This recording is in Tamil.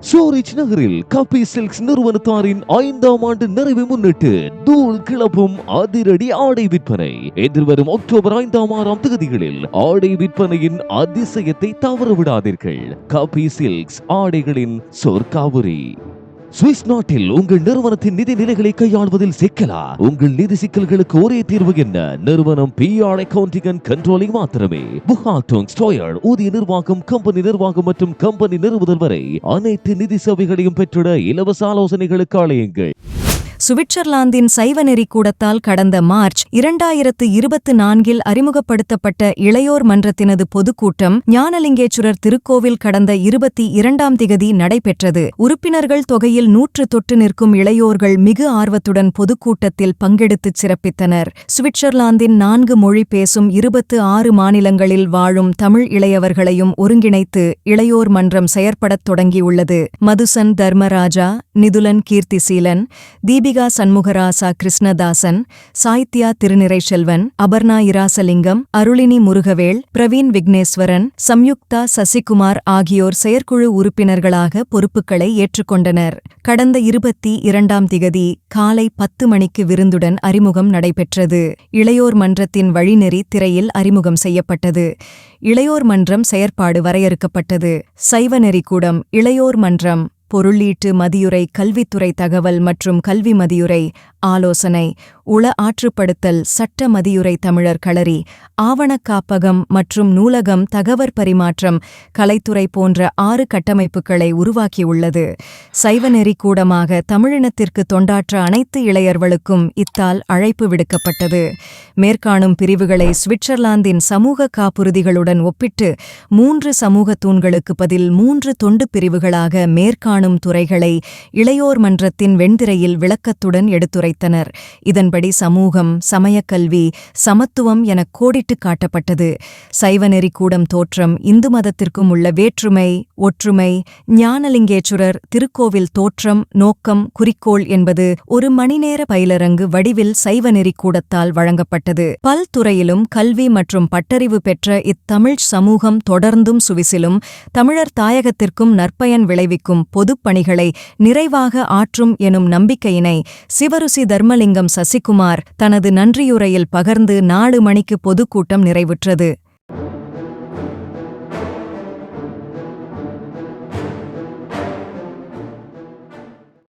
சூரிச் நகரில் கபி சில்க்ஸ் நிறுவனத்தாரின் ஐந்தாம் ஆண்டு நிறைவை முன்னிட்டு தூள் கிளப்பும் அதிரடி ஆடை விற்பனை. எதிர்வரும் அக்டோபர் ஐந்தாம் ஆறாம் தேதிகளில் ஆடை விற்பனையின் அதிசயத்தை தவறவிடாதீர்கள். கபி சில்க்ஸ் ஆடைகளின் சொர்க்காபுரி சுவிஸ் நாட்டில் உங்கள் நிறுவனத்தின் நிதி நிலைகளை கையாள்வதில் சிக்கலா? உங்கள் நிதி சிக்கல்களுக்கு ஒரே தீர்வு என்ன? நிறுவனம் பிஆர் அக்கவுண்டிங் அண்ட் கண்ட்ரோலிங் மாத்திரமே. புகாட்டோங் ஸ்டோயர் ஊதிய நிர்வாகம் கம்பெனி நிர்வாகம் மற்றும் கம்பெனி நிறுவுதல் வரை அனைத்து நிதி சேவைகளையும் பெற்றிட இலவச ஆலோசனைகளுக்கு அழையுங்கள். சுவிட்சர்லாந்தின் சைவநெறி கூடத்தால் கடந்த மார்ச் இரண்டாயிரத்து இருபத்து நான்கில் அறிமுகப்படுத்தப்பட்ட இளையோர் மன்றத்தினது பொதுக்கூட்டம் ஞானலிங்கேச்சுரர் திருக்கோவில் கடந்த இருபத்தி இரண்டாம் திகதி நடைபெற்றது. உறுப்பினர்கள் தொகையில் நூற்று தொட்டு நிற்கும் இளையோர்கள் மிகு ஆர்வத்துடன் பொதுக்கூட்டத்தில் பங்கெடுத்துச் சிறப்பித்தனர். சுவிட்சர்லாந்தின் நான்கு மொழி பேசும் இருபத்து ஆறு மாநிலங்களில் வாழும் தமிழ் இளையவர்களையும் ஒருங்கிணைத்து இளையோர் மன்றம் செயற்படத் தொடங்கியுள்ளது. மதுசன் தர்மராஜா நிதுலன் கீர்த்திசீலன் தீபிகா சண்முகராசா கிருஷ்ணதாசன் சாய்த்யா திருநிறை செல்வன் அபர்ணா இராசலிங்கம் அருளினி முருகவேள் பிரவீன் விக்னேஸ்வரன் சம்யுக்தா சசிகுமார் ஆகியோர் செயற்குழு உறுப்பினர்களாக பொறுப்புகளை ஏற்றுக்கொண்டனர். கடந்த இருபத்தி இரண்டாம் திகதி காலை பத்து மணிக்கு விருந்துடன் அறிமுகம் நடைபெற்றது. இளையோர் மன்றத்தின் வழிநெறி திரையில் அறிமுகம் செய்யப்பட்டது. இளையோர் மன்றம் செயற்பாடு வரையறுக்கப்பட்டது. சைவநெறிக்கூடம் இளையோர் மன்றம் பொருளீட்டு மதியுரை கல்வித்துறை தகவல் மற்றும் கல்வி மதியுரை ஆலோசனை உள ஆற்றுப்படுத்தல் சட்ட மதியுரை தமிழர் களரி ஆவணக்காப்பகம் மற்றும் நூலகம் தகவற் பரிமாற்றம் கலைத்துறை போன்ற ஆறு கட்டமைப்புகளை உருவாக்கியுள்ளது. சைவநெறி கூடமாக தமிழினத்திற்கு தொண்டாற்ற அனைத்து இளையர்களுக்கும் இத்தால் அழைப்பு விடுக்கப்பட்டது. மேற்காணும் பிரிவுகளை சுவிட்சர்லாந்தின் சமூக காப்புறுதிகளுடன் ஒப்பிட்டு மூன்று சமூக தூண்களுக்கு பதில் மூன்று தொண்டு பிரிவுகளாக மேற்காணும் துறைகளை இளையோர் மன்றத்தின் வெண்திரையில் விளக்கத்துடன் எடுத்துரைத்தனர். இதன்படி சமூகம் சமயக்கல்வி சமத்துவம் என கோடிட்டு காட்டப்பட்டது. சைவநெறி கூடம் தோற்றம் இந்து மதத்திற்கும் உள்ள வேற்றுமை ஒற்றுமை ஞானலிங்கேச்சுரர் திருக்கோவில் தோற்றம் நோக்கம் குறிக்கோள் என்பது ஒரு மணிநேர பயிலரங்கு வடிவில் சைவநெறி கூடத்தால் வழங்கப்பட்டது. பல்துறையிலும் கல்வி மற்றும் பட்டறிவு பெற்ற இத்தமிழ் சமூகம் தொடர்ந்தும் சுவிசிலும் தமிழர் தாயகத்திற்கும் நற்பயன் விளைவிக்கும் பொதுப் பணிகளை நிறைவாக ஆற்றும் எனும் நம்பிக்கையினை சிவருசி தர்மலிங்கம் சசிகுமார் தனது நன்றியுரையில் பகர்ந்து நாலு மணிக்கு பொதுக்கூட்டம் நிறைவுற்றது.